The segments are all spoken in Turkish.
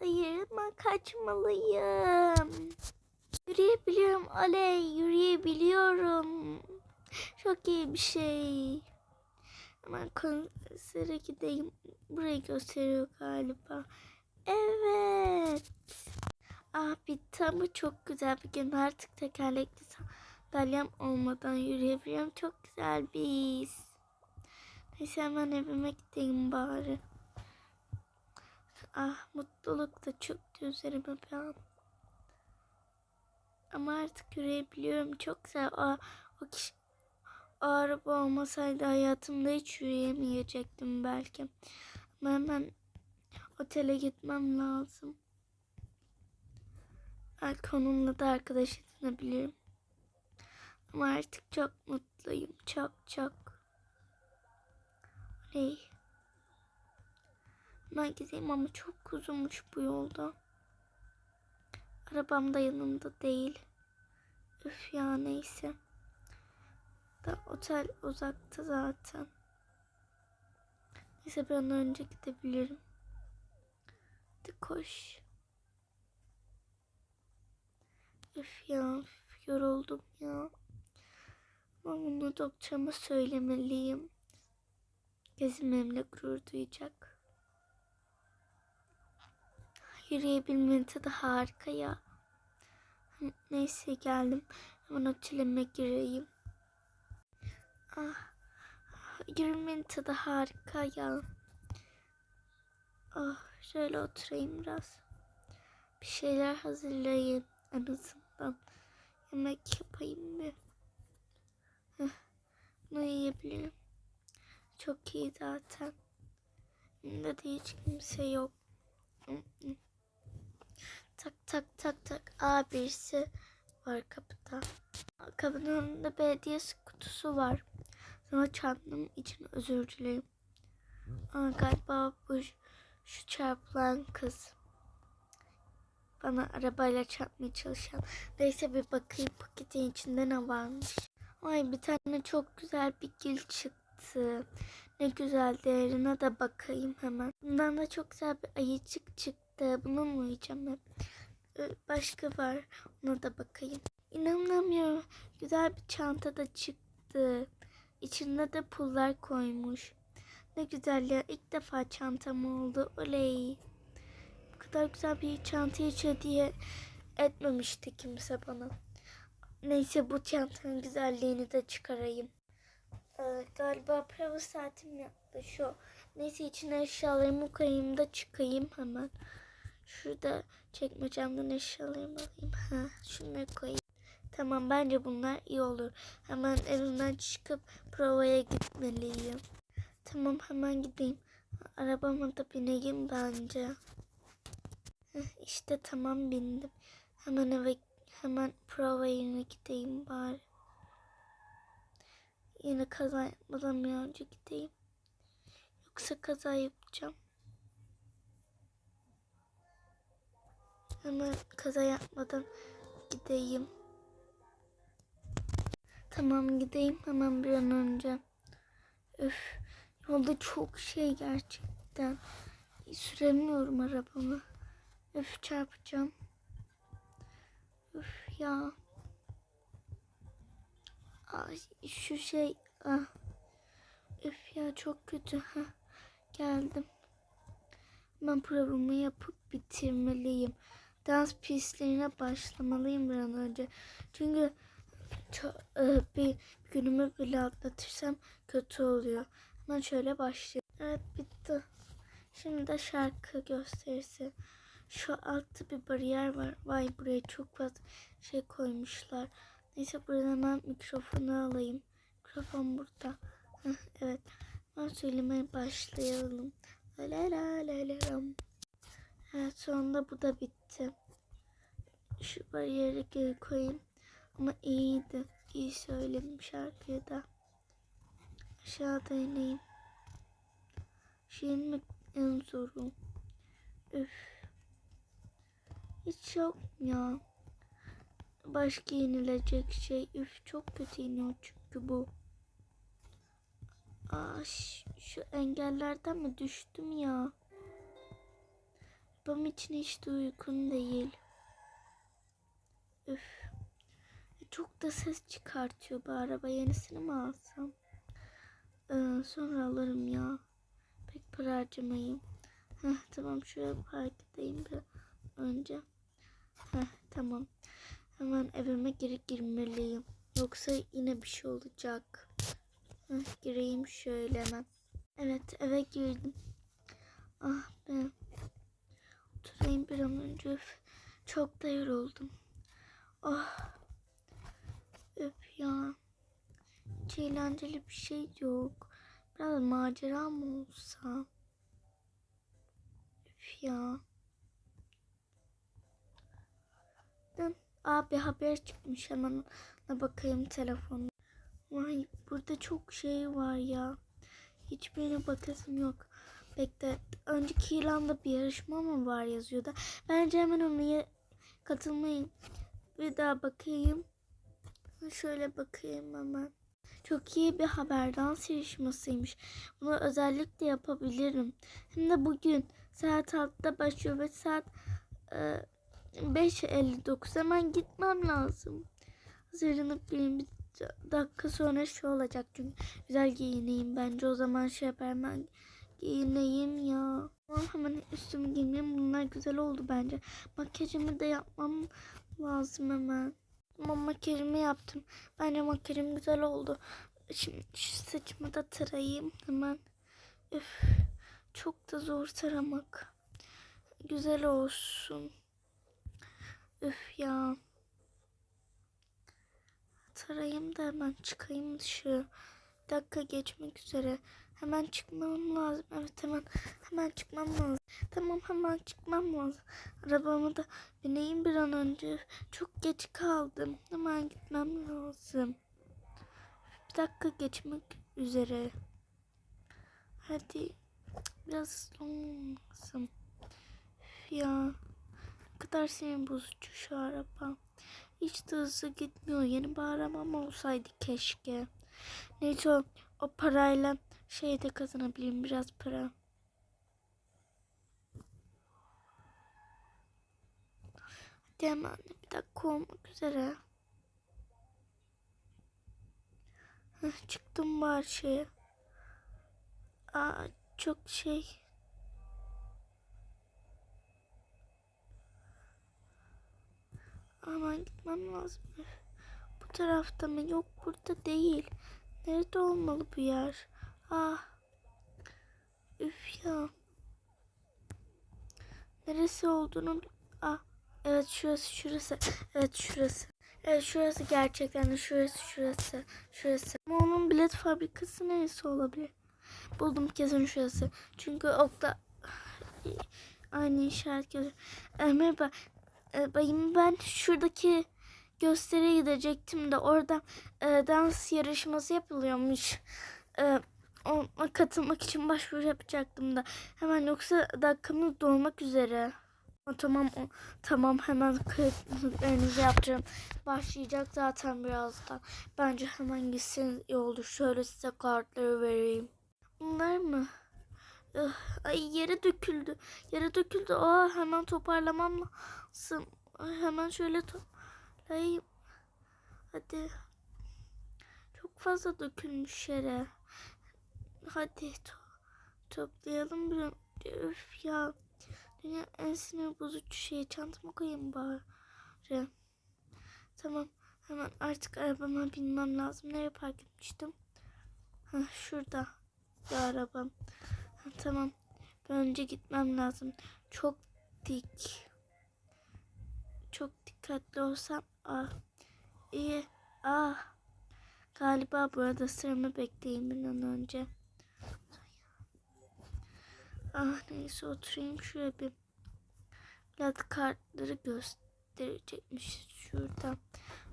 Hayır ben kaçmalıyım. Yürüyebiliyorum oley yürüyebiliyorum. Çok iyi bir şey. Hemen konsere gideyim. Burayı gösteriyor galiba. Evet. Ah bitti ama çok güzel bir gün. Artık tekerlekli sandalyem olmadan yürüyebiliyorum. Çok güzel bir his. Neyse hemen evime gideyim bari. Ah mutluluk da çöktü üzerime bir an. Ama artık yürüyebiliyorum. Çok güzel. O, o kişi araba olmasaydı hayatımda hiç yürüyemeyecektim belki. Ama hemen otele gitmem lazım. Belki onunla da arkadaş edinebilirim. Ama artık çok mutluyum. Çok çok. Oley. Gideyim ama çok uzunmuş bu yolda. Arabam da yanımda değil. Üf ya neyse. Da otel uzakta zaten. Neyse bir an önce gidebilirim. Hadi koş. Üf ya üf, yoruldum ya. Ama bunu doktoruma söylemeliyim. Gezim benimle gurur duyacak. Yürüyebilmenin tadı harika ya. Hı, Neyse geldim. Hemen otelime gireyim. Ah, yürümenin tadı harika ya. Ah, şöyle oturayım biraz. Bir şeyler hazırlayayım en azından. Yemek yapayım bir. Heh, bunu yiyebilirim. Çok iyi zaten. Yanımda da hiç kimse yok. Tak tak tak tak. Aa birisi var kapıda. Kapının önünde belediye kutusu var. Sana çarptığım için özür dilerim. Aa, galiba bu şu çarpılan kız. Bana arabayla çarpmaya çalışan. Neyse bir bakayım paketin içinde ne varmış. Ay bir tane çok güzel bir gül çıktı. Ne güzel değerine de bakayım hemen. Bundan da çok güzel bir ayıcık çıktı. Bunu mu yiyeceğim hep? Başka var. Ona da bakayım. İnanamıyorum. Güzel bir çanta da çıktı. İçinde de pullar koymuş. Ne güzel ya. İlk defa çantam oldu. Oley. Bu kadar güzel bir çantayı hiç hediye etmemişti kimse bana. Neyse bu çantanın güzelliğini de çıkarayım. Ee, galiba prova saatim yaklaşıyor. Neyse içine eşyalarımı koyayım da çıkayım hemen. Şurada çekmecemden eşyalarımı alayım. Ha, şunları koyayım. Tamam bence bunlar iyi olur. Hemen evimden çıkıp provaya gitmeliyim. Tamam hemen gideyim. Arabama da bineyim bence. Heh, İşte tamam bindim. Hemen eve hemen prova yerine gideyim bari. Yine kaza yapmadan bir önce gideyim. Yoksa kaza yapacağım. Hemen kaza yapmadan gideyim. Tamam gideyim hemen bir an önce. Üf, yolda çok şey gerçekten. Süremiyorum arabamı. Üf çarpacağım. Üf ya. Ay şu şey ah. Üf ya çok kötü. ha geldim. Ben provamı yapıp bitirmeliyim. Dans pistlerine başlamalıyım bir an önce. Çünkü çok, bir günümü bile atlatırsam kötü oluyor. Hemen şöyle başlayayım. Evet bitti. Şimdi de şarkı gösterisi. Şu altta bir bariyer var. Vay buraya çok fazla şey koymuşlar. Neyse buradan hemen mikrofonu alayım. Mikrofon burada. Evet. Ben söylemeye başlayalım. La la la la la. Evet sonunda bu da bitti. Şu bariyeri geri koyayım. Ama iyiydi. İyi söyledim şarkıyı da. Aşağıda ineyim. Mi en zoru? Üf. Hiç yok ya. Başka yenilecek şey. Üf çok kötü iniyor çünkü bu. Aa, şu engellerden mi düştüm ya? Arabam için hiç de uygun değil. Üf. Çok da ses çıkartıyor bu araba. Yenisini mi alsam? Ee, sonra alırım ya. Pek para harcamayayım. Heh, tamam şuraya park edeyim bir önce. Heh, tamam. Hemen evime geri girmeliyim. Yoksa yine bir şey olacak. Heh, gireyim şöyle hemen. Evet eve girdim. Ah be. Oturayım bir an önce. Üf, Çok da yoruldum. Ah. Öp ya. Hiç eğlenceli bir şey yok. Biraz macera mı olsa? Üf ya. Dın. Aa bir haber çıkmış hemen ona bakayım telefonu. Vay burada çok şey var ya. Hiçbirine bakasım yok. Bekle. Önceki ilanda bir yarışma mı var yazıyordu. Bence hemen ona katılmayın. Bir daha bakayım. Şöyle bakayım hemen. Çok iyi bir haber dans yarışmasıymış. Bunu özellikle yapabilirim. Hem de bugün saat 6'da başlıyor ve saat e, 5.59 hemen gitmem lazım. Hazırlanıp bir dakika sonra şu olacak çünkü güzel giyineyim bence o zaman şey yapar hemen giyineyim ya. Tamam hemen üstümü giyineyim bunlar güzel oldu bence. Makyajımı da yapmam lazım hemen. Tamam makyajımı yaptım. Bence makyajım güzel oldu. Şimdi şu saçımı da tarayayım hemen. Üf, çok da zor taramak. Güzel olsun. Üf ya. Tarayayım da hemen çıkayım dışarı. Bir dakika geçmek üzere. Hemen çıkmam lazım. Evet hemen hemen çıkmam lazım. Tamam hemen çıkmam lazım. Arabamı da bineyim bir an önce. Çok geç kaldım. Hemen gitmem lazım. Bir dakika geçmek üzere. Hadi. Biraz. Üf ya. Ne kadar sinir bozucu şu araba. Hiç de hızlı gitmiyor. Yeni bir arabam olsaydı keşke. Neyse o, parayla şey de kazanabilirim biraz para. Hadi hemen bir dakika olmak üzere. Heh, çıktım var şeye. Aa, çok şey. Aman gitmem lazım. Bu tarafta mı? Yok burada değil. Nerede olmalı bu yer? Ah. Üf ya. Neresi olduğunu... Ah. Evet şurası şurası. Evet şurası. Evet şurası gerçekten de şurası şurası. Şurası. Ama onun bilet fabrikası neresi olabilir? Buldum kesin şurası. Çünkü okta aynı işaret gözü. E, merhaba. Bayım ben şuradaki gösteriye gidecektim de orada e, dans yarışması yapılıyormuş. E, ona katılmak için başvuru yapacaktım da hemen yoksa dakikamız dolmak üzere. Tamam tamam hemen kayıtlarınızı yaptırın. Başlayacak zaten birazdan. Bence hemen gitseniz iyi olur. Şöyle size kartları vereyim. Bunlar mı? Ay yere döküldü. Yere döküldü. Aa hemen toparlamam lazım. Hemen şöyle toplayayım. Hadi. Çok fazla dökülmüş yere. Hadi to- toplayalım bir. Üf ya. Dünya en sinir bozucu şey. Çantama koyayım bari. Tamam. Hemen artık arabama binmem lazım. Nereye park etmiştim? Heh, şurada. Bir arabam. Ha, tamam. Ben önce gitmem lazım. Çok dik. Çok dikkatli olsam. Ah. İyi. Ah. Galiba burada sıramı bekleyeyim bir an önce. Ah neyse oturayım şuraya bir. Biraz kartları gösterecekmiş şurada.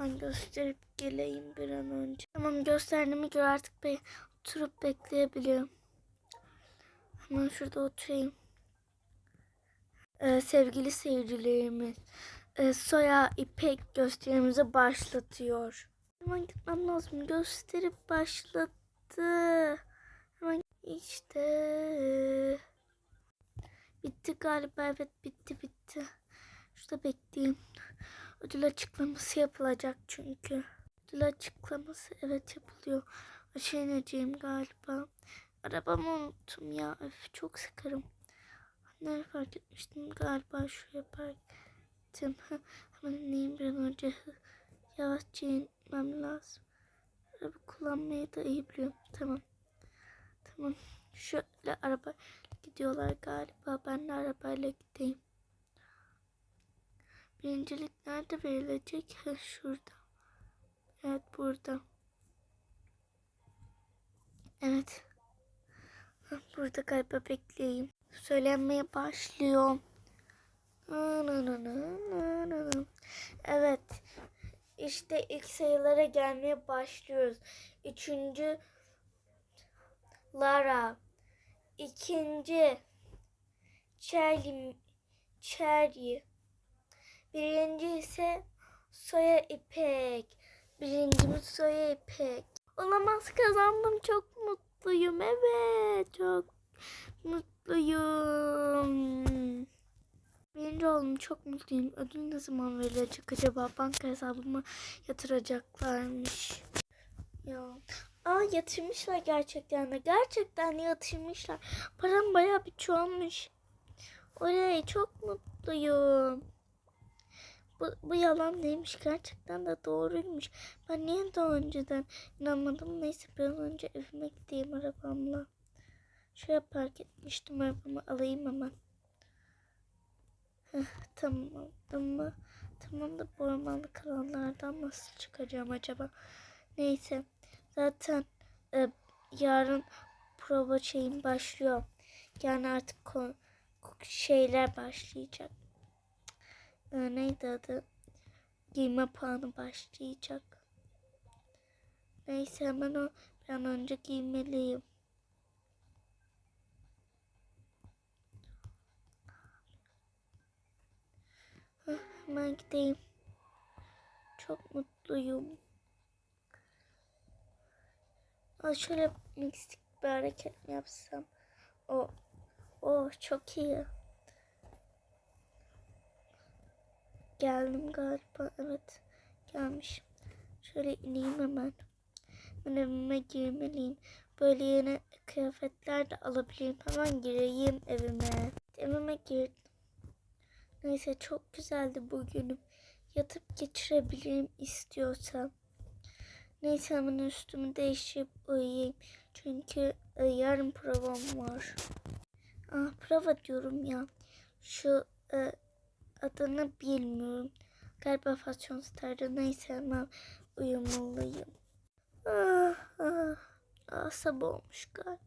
Ben gösterip geleyim bir an önce. Tamam gösterdiğime göre artık be oturup bekleyebilirim. Hemen şurada oturayım. Ee, sevgili seyircilerimiz. E, Soya İpek gösterimizi başlatıyor. Hemen gitmem lazım. Gösterip başlattı. Hemen işte. Bitti galiba evet bitti bitti. Şurada bekleyeyim. Ödül açıklaması yapılacak çünkü. Ödül açıklaması evet yapılıyor. Aşağı ineceğim galiba. Arabamı unuttum ya. Öf, çok sıkarım. Nereye park etmiştim? Galiba şuraya park ettim. Hemen ineyim bir an önce. Yavaşça inmem lazım. Araba kullanmayı da iyi biliyorum. Tamam. Tamam. Şöyle araba gidiyorlar galiba. Ben de arabayla gideyim. Birincilik nerede verilecek? Ha, şurada. Evet burada. Evet. Ha, Burada galiba bekleyeyim. Söylenmeye başlıyor. Evet. İşte ilk sayılara gelmeye başlıyoruz. Üçüncü Lara. İkinci Charlie. Charlie. Birinci ise Soya İpek. Birincimiz Soya İpek. Olamaz kazandım. Çok mutluyum. Evet. Çok mutluyum. Birinci oldum. Çok mutluyum. Ödül ne zaman verilecek acaba? Banka hesabıma yatıracaklarmış. Ya. Aa yatırmışlar gerçekten de. Gerçekten yatırmışlar. Param bayağı bir çoğalmış. Oley çok mutluyum. Bu, bu yalan değilmiş. Gerçekten de doğruymuş. Ben niye daha önceden inanmadım? Neyse bir önce evime gideyim arabamla. Şuraya park etmiştim arabamı alayım hemen. Tamam. Tamam. Tamam da bu ormanlık alanlardan nasıl çıkacağım acaba? Neyse. Zaten e, yarın prova şeyim başlıyor. Yani artık ko- ko- şeyler başlayacak. E, neydi adı? Giyme puanı başlayacak. Neyse hemen o bir an önce giymeliyim. Hemen gideyim. Çok mutluyum. Aa, şöyle mistik bir hareket mi yapsam? O, o çok iyi. Geldim galiba. Evet. Gelmiş. Şöyle ineyim hemen. Ben evime girmeliyim. Böyle yeni kıyafetler de alabilirim. Hemen gireyim evime. Evime girdim. Neyse çok güzeldi bugünüm. Yatıp geçirebilirim istiyorsam. Neyse hemen üstümü değişip uyuyayım. Çünkü e, yarın provam var. Ah prova diyorum ya. Şu e, adını bilmiyorum. Galiba fashion star'da neyse hemen uyumalıyım. Ah, ah, ah, sabah olmuş galiba.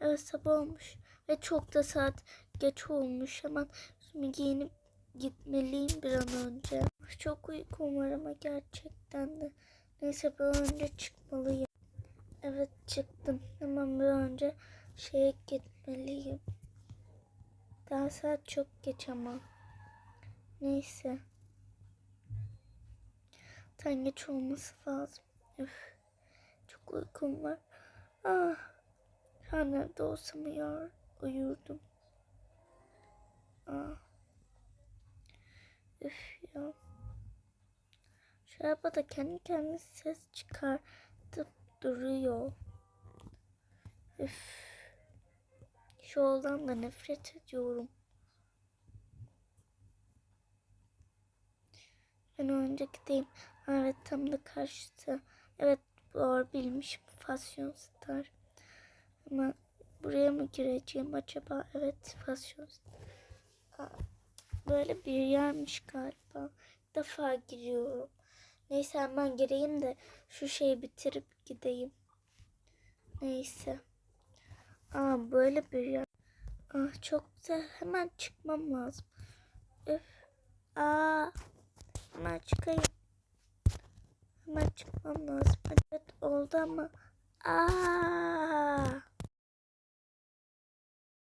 Evet sabah olmuş. Ve çok da saat geç olmuş. Hemen üstümü giyinip gitmeliyim bir an önce. Çok uykum var ama gerçekten de. Neyse bir an önce çıkmalıyım. Evet çıktım. Hemen bir an önce şeye gitmeliyim. Daha saat çok geç ama. Neyse. Tan geç olması lazım. Üf. Çok uykum var. Ah. Her nerede olsam uyurdum. Ah. Üf ya. Şu araba da kendi kendine ses çıkartıp duruyor. Üf. Şu oğlan da nefret ediyorum. Ben önce gideyim. Evet tam da karşısı. Evet doğru bilmişim. Fashion Star. Ama buraya mı gireceğim acaba? Evet Fashion Star. Böyle bir yermiş galiba. Bir defa giriyorum. Neyse hemen gireyim de şu şeyi bitirip gideyim. Neyse. Aa böyle bir yer. Ah çok güzel. Hemen çıkmam lazım. Üf. Aa. Hemen çıkayım. Hemen çıkmam lazım. Evet oldu ama. Aa.